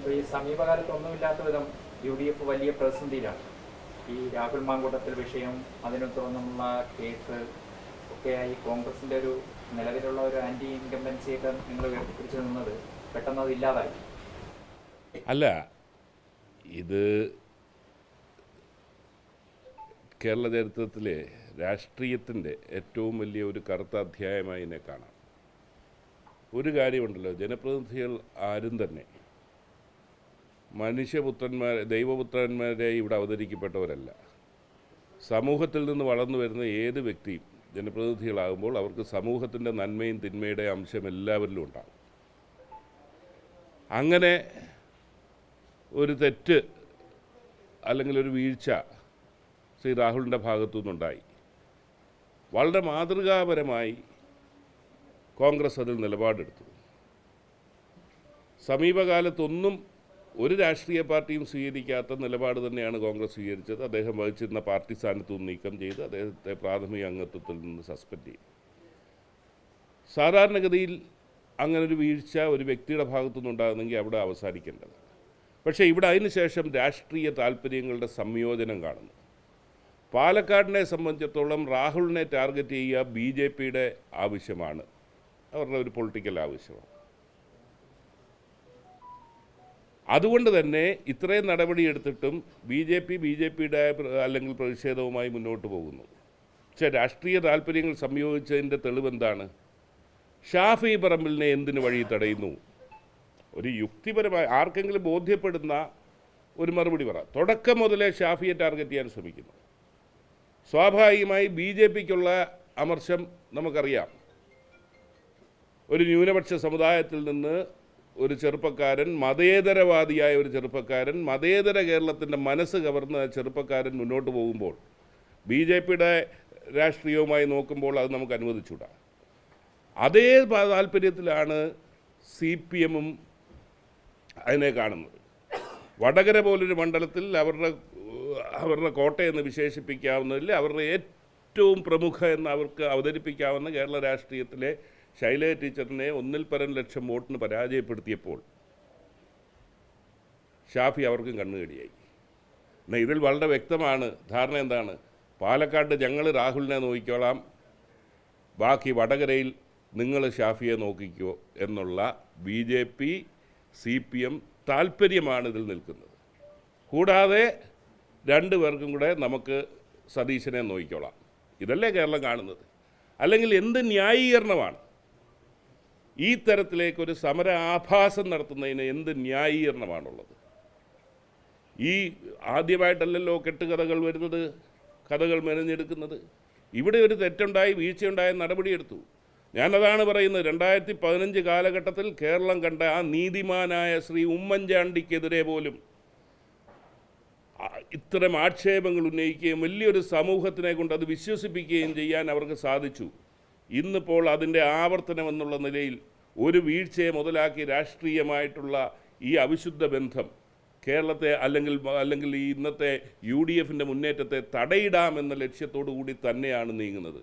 അപ്പോൾ ഈ സമീപകാലത്ത് ഒന്നുമില്ലാത്ത വിധം യു ഡി എഫ് വലിയ പ്രതിസന്ധിയിലാണ്. ഈ രാഹുൽ മാങ്കൂട്ടത്തിൽ വിഷയം അതിനെ തുടർന്നുള്ള കേസ് ഒക്കെയായി കോൺഗ്രസിന്റെ ഒരു നിലവിലുള്ള ഒരു ആന്റി ഇൻകംബൻസിയൊക്കെ നിങ്ങൾ ഉയർത്തിപ്പിടിച്ചു നിന്നത് പെട്ടെന്ന് അത് ഇല്ലാതായി. അല്ല ഇത് കേരള ചരിത്രത്തിലെ രാഷ്ട്രീയത്തിന്റെ ഏറ്റവും വലിയ ഒരു കറുത്ത അധ്യായമായി ഇതിനെ കാണാം. ഒരു കാര്യമുണ്ടല്ലോ ജനപ്രതിനിധികൾ ആരും തന്നെ മനുഷ്യപുത്രന്മാർ ദൈവപുത്രന്മാരെ ഇവിടെ അവതരിക്കപ്പെട്ടവരല്ല. സമൂഹത്തിൽ നിന്ന് വളർന്നു വരുന്ന ഏത് വ്യക്തിയും ജനപ്രതിനിധികളാകുമ്പോൾ അവർക്ക് സമൂഹത്തിന്റെ നന്മയും തിന്മയുടെ അംശം എല്ലാവരിലും ഉണ്ടാകും. അങ്ങനെ ഒരു തെറ്റ് അല്ലെങ്കിൽ ഒരു വീഴ്ച ശ്രീ രാഹുലിന്റെ ഭാഗത്തു നിന്നുണ്ടായി. വളരെ മാതൃകാപരമായി കോൺഗ്രസ് അതിൽ നിലപാടെടുത്തു. സമീപകാലത്തൊന്നും ഒരു രാഷ്ട്രീയ പാർട്ടിയും സ്വീകരിക്കാത്ത നിലപാട് തന്നെയാണ് കോൺഗ്രസ് സ്വീകരിച്ചത്. അദ്ദേഹം വഹിച്ചിരുന്ന പാർട്ടി സ്ഥാനത്തു നിന്ന് നീക്കം ചെയ്ത് അദ്ദേഹത്തെ പ്രാഥമിക അംഗത്വത്തിൽ നിന്ന് സസ്പെൻഡ് ചെയ്തു. സാധാരണഗതിയിൽ അങ്ങനെ ഒരു വീഴ്ച ഒരു വ്യക്തിയുടെ ഭാഗത്തുനിന്നുണ്ടാകുന്നെങ്കിൽ അവിടെ അവസാനിക്കേണ്ടത് പക്ഷേ ഇവിടെ അതിനുശേഷം രാഷ്ട്രീയ താല്പര്യങ്ങളുടെ സംയോജനം കാണുന്നു. പാലക്കാടിനെ സംബന്ധിച്ചിടത്തോളം രാഹുലിനെ ടാർഗറ്റ് ചെയ്യുക ബി ജെ പിയുടെ ആവശ്യമാണ്. അവരുടെ ഒരു പൊളിറ്റിക്കൽ ആവശ്യമാണ്. അതുകൊണ്ട് തന്നെ ഇത്രയും നടപടിയെടുത്തിട്ടും B J P B J പിയുടെ അല്ലെങ്കിൽ പ്രതിഷേധവുമായി മുന്നോട്ട് പോകുന്നു. പക്ഷേ രാഷ്ട്രീയ താല്പര്യങ്ങൾ സംയോജിച്ചതിന്റെ തെളിവെന്താണ്? ഷാഫി പറമ്പിലിനെ എന്തിന് വഴി തടയുന്നു? ഒരു യുക്തിപരമായി ആർക്കെങ്കിലും ബോധ്യപ്പെടുന്ന ഒരു മറുപടി പറ. തുടക്കം മുതലേ ഷാഫിയെ ടാർഗറ്റ് ചെയ്യാൻ ശ്രമിക്കുന്നു. സ്വാഭാവികമായി ബി ജെ പിക്കുള്ള അമർശം നമുക്കറിയാം. ഒരു ന്യൂനപക്ഷ സമുദായത്തിൽ നിന്ന് ഒരു ചെറുപ്പക്കാരൻ മതേതരവാദിയായ ഒരു ചെറുപ്പക്കാരൻ മതേതര കേരളത്തിന്റെ മനസ്സ് കവർന്ന ചെറുപ്പക്കാരൻ മുന്നോട്ട് പോകുമ്പോൾ ബി ജെ പിയുടെ രാഷ്ട്രീയവുമായി നോക്കുമ്പോൾ അത് നമുക്ക് അനുവദിച്ചുകൂടാ അതേ താല്പര്യത്തിലാണ് സി പി എമ്മും അതിനെ കാണുന്നത്. വടകര പോലൊരു മണ്ഡലത്തിൽ അവരുടെ അവരുടെ കോട്ടയെന്ന് വിശേഷിപ്പിക്കാവുന്നതിൽ അവരുടെ ഏറ്റവും പ്രമുഖ എന്ന് അവർക്ക് അവതരിപ്പിക്കാവുന്ന കേരള രാഷ്ട്രീയത്തിലെ ശൈലജ ടീച്ചറിനെ ഒന്നിൽ പരം ലക്ഷം വോട്ടിന് പരാജയപ്പെടുത്തിയപ്പോൾ ഷാഫി അവർക്കും കണ്ണുകടിയായി. എന്നാൽ ഇതിൽ വളരെ വ്യക്തമാണ് ധാരണ എന്താണ്? പാലക്കാട് ഞങ്ങൾ രാഹുലിനെ നോക്കിക്കോളാം ബാക്കി വടകരയിൽ നിങ്ങൾ ഷാഫിയെ നോക്കിക്കോ എന്നുള്ള B J P C P M താല്പര്യമാണ് ഇതിൽ നിൽക്കുന്നത്. കൂടാതെ രണ്ടു പേർക്കും കൂടെ നമുക്ക് സതീശനെ നോക്കിക്കോളാം. ഇതല്ലേ കേരളം കാണുന്നത്? അല്ലെങ്കിൽ എന്ത് ന്യായീകരണമാണ്? ഈ തരത്തിലേക്കൊരു സമര ആഭാസം നടത്തുന്നതിന് എന്ത് ന്യായീകരണമാണുള്ളത്? ഈ ആദ്യമായിട്ടല്ലല്ലോ കെട്ടുകഥകൾ വരുന്നത് കഥകൾ മെനഞ്ഞെടുക്കുന്നത്. ഇവിടെ ഒരു തെറ്റുണ്ടായി വീഴ്ചയുണ്ടായ നടപടിയെടുത്തു. ഞാനതാണ് പറയുന്നത് രണ്ടായിരത്തി പതിനഞ്ച് കാലഘട്ടത്തിൽ കേരളം കണ്ട ആ നീതിമാനായ ശ്രീ ഉമ്മൻചാണ്ടിക്കെതിരെ പോലും ഇത്തരം ആക്ഷേപങ്ങൾ ഉന്നയിക്കുകയും വലിയൊരു സമൂഹത്തിനെ കൊണ്ട് അത് വിശ്വസിപ്പിക്കുകയും ചെയ്യാൻ അവർക്ക് സാധിച്ചു. ഇന്നിപ്പോൾ അതിന്റെ ആവർത്തനം എന്നുള്ള നിലയിൽ ഒരു വീഴ്ചയെ മുതലാക്കി രാഷ്ട്രീയമായിട്ടുള്ള ഈ അവിശുദ്ധ ബന്ധം കേരളത്തെ അല്ലെങ്കിൽ അല്ലെങ്കിൽ ഈ ഇന്നത്തെ യു ഡി എഫിന്റെ മുന്നേറ്റത്തെ തടയിടാമെന്ന ലക്ഷ്യത്തോടു കൂടി തന്നെയാണ് നീങ്ങുന്നത്.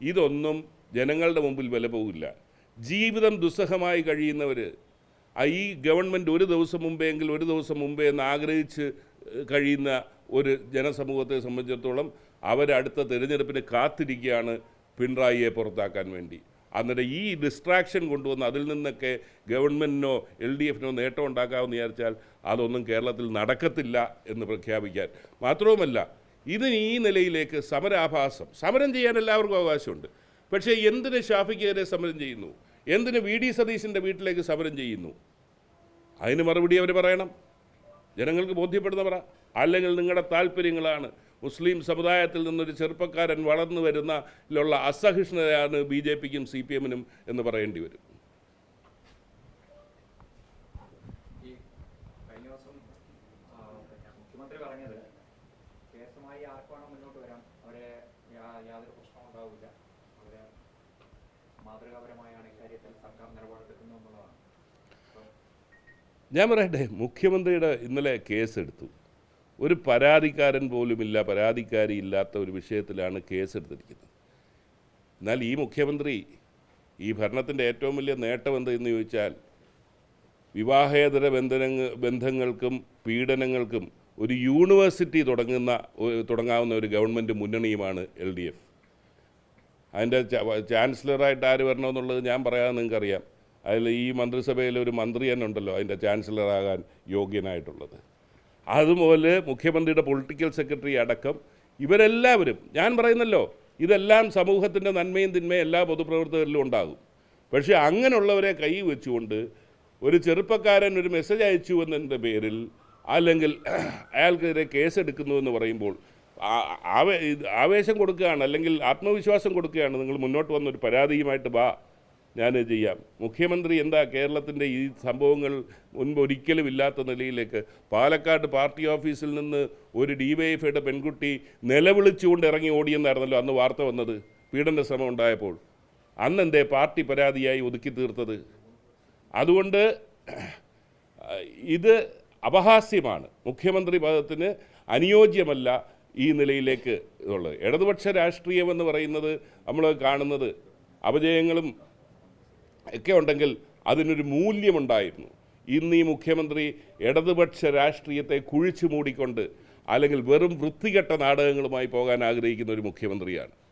ഇതൊന്നും ജനങ്ങളുടെ മുമ്പിൽ വില പോകില്ല. ജീവിതം ദുസ്സഹമായി കഴിയുന്നവർ ഈ ഗവൺമെന്റ് ഒരു ദിവസം മുമ്പെങ്കിൽ ഒരു ദിവസം മുമ്പേ എന്ന് ആഗ്രഹിച്ച് കഴിയുന്ന ഒരു ജനസമൂഹത്തെ സംബന്ധിച്ചിടത്തോളം അവരടുത്ത തിരഞ്ഞെടുപ്പിന് കാത്തിരിക്കുകയാണ് പിണറായിയെ പുറത്താക്കാൻ വേണ്ടി. അന്നേരം ഈ ഡിസ്ട്രാക്ഷൻ കൊണ്ടുവന്ന് അതിൽ നിന്നൊക്കെ ഗവൺമെന്റിനോ എൽ ഡി എഫിനോ നേട്ടം ഉണ്ടാക്കാമെന്ന് വിചാരിച്ചാൽ അതൊന്നും കേരളത്തിൽ നടക്കത്തില്ല എന്ന് പ്രഖ്യാപിക്കാൻ. മാത്രവുമല്ല ഇതിന് ഈ നിലയിലേക്ക് സമരാഭാസം സമരം ചെയ്യാൻ എല്ലാവർക്കും അവകാശമുണ്ട്. പക്ഷേ എന്തിന് ഷാഫിക്കെതിരെ സമരം ചെയ്യുന്നു? എന്തിന് വി ഡി സതീശന്റെ വീട്ടിലേക്ക് സമരം ചെയ്യുന്നു? അതിന് മറുപടി അവർ പറയണം. ജനങ്ങൾക്ക് ബോധ്യപ്പെടുന്ന പറ അല്ലെങ്കിൽ നിങ്ങളുടെ താല്പര്യങ്ങളാണ് മുസ്ലിം സമുദായത്തിൽ നിന്നൊരു ചെറുപ്പക്കാരൻ വളർന്നു വരുന്ന ഉള്ള അസഹിഷ്ണുതയാണ് ബി ജെ പിക്കും സി പി എമ്മിനും എന്ന് പറയേണ്ടി വരും. ഞാൻ പറയട്ടെ മുഖ്യമന്ത്രിയുടെ ഇന്നലെ കേസെടുത്തു. ഒരു പരാതിക്കാരൻ പോലുമില്ല പരാതിക്കാരി ഇല്ലാത്ത ഒരു വിഷയത്തിലാണ് കേസെടുത്തിരിക്കുന്നത്. എന്നാൽ ഈ മുഖ്യമന്ത്രി ഈ ഭരണത്തിന്റെ ഏറ്റവും വലിയ നേട്ടം എന്തെന്ന് ചോദിച്ചാൽ വിവാഹേതര ബന്ധനങ്ങ ബന്ധങ്ങൾക്കും പീഡനങ്ങൾക്കും ഒരു യൂണിവേഴ്സിറ്റി തുടങ്ങുന്ന തുടങ്ങാവുന്ന ഒരു ഗവൺമെന്റ് മുന്നണിയുമാണ് എൽ ഡി എഫ്. അതിന്റെ ചാൻസലറായിട്ട് ആര് വരണമെന്നുള്ളത് ഞാൻ പറയാതെ നിങ്ങൾക്കറിയാം. അതിൽ ഈ മന്ത്രിസഭയിൽ ഒരു മന്ത്രി തന്നെ ഉണ്ടല്ലോ അതിന്റെ ചാൻസലറാകാൻ യോഗ്യനായിട്ടുള്ളത്. അതുപോലെ മുഖ്യമന്ത്രിയുടെ പൊളിറ്റിക്കൽ സെക്രട്ടറി അടക്കം ഇവരെല്ലാവരും ഞാൻ പറയുന്നല്ലോ ഇതെല്ലാം സമൂഹത്തിന്റെ നന്മയും തിന്മയും എല്ലാ പൊതുപ്രവർത്തകരിലും ഉണ്ടാകും. പക്ഷേ അങ്ങനെയുള്ളവരെ കൈ വെച്ചുകൊണ്ട് ഒരു ചെറുപ്പക്കാരൻ ഒരു മെസ്സേജ് അയച്ചു എന്നതിന്റെ പേരിൽ അല്ലെങ്കിൽ അയാൾക്കെതിരെ കേസെടുക്കുന്നു എന്ന് പറയുമ്പോൾ ആവേശം കൊടുക്കുകയാണ് അല്ലെങ്കിൽ ആത്മവിശ്വാസം കൊടുക്കുകയാണ് നിങ്ങൾ മുന്നോട്ട് വന്നൊരു പരാതിയുമായിട്ട് വാ. ഞാനത് ചെയ്യാം. മുഖ്യമന്ത്രി എന്താ കേരളത്തിന്റെ ഈ സംഭവങ്ങൾ മുൻപ് ഒരിക്കലും ഇല്ലാത്ത നിലയിലേക്ക്? പാലക്കാട് പാർട്ടി ഓഫീസിൽ നിന്ന് ഒരു ഡി വൈ പെൺകുട്ടി നിലവിളിച്ചുകൊണ്ട് ഇറങ്ങി ഓടിയെന്നായിരുന്നല്ലോ അന്ന് വാർത്ത വന്നത്? പീഡന ശ്രമം ഉണ്ടായപ്പോൾ. അന്ന് എന്തേ പാർട്ടി പരാതിയായി ഒതുക്കി തീർത്തത്? അതുകൊണ്ട് ഇത് അപഹാസ്യമാണ്. മുഖ്യമന്ത്രി പദത്തിന് അനുയോജ്യമല്ല ഈ നിലയിലേക്ക് ഉള്ളത്. ഇടതുപക്ഷ രാഷ്ട്രീയം എന്ന് പറയുന്നത് നമ്മൾ കാണുന്നത് അപജയങ്ങളും ഒക്കെ ഉണ്ടെങ്കിൽ അതിനൊരു മൂല്യമുണ്ടായിരുന്നു. ഇന്ന് ഈ മുഖ്യമന്ത്രി ഇടതുപക്ഷ രാഷ്ട്രീയത്തെ കുഴിച്ചു മൂടിക്കൊണ്ട് അല്ലെങ്കിൽ വെറും വൃത്തികെട്ട നാടകങ്ങളുമായി പോകാൻ ആഗ്രഹിക്കുന്ന ഒരു മുഖ്യമന്ത്രിയാണ്.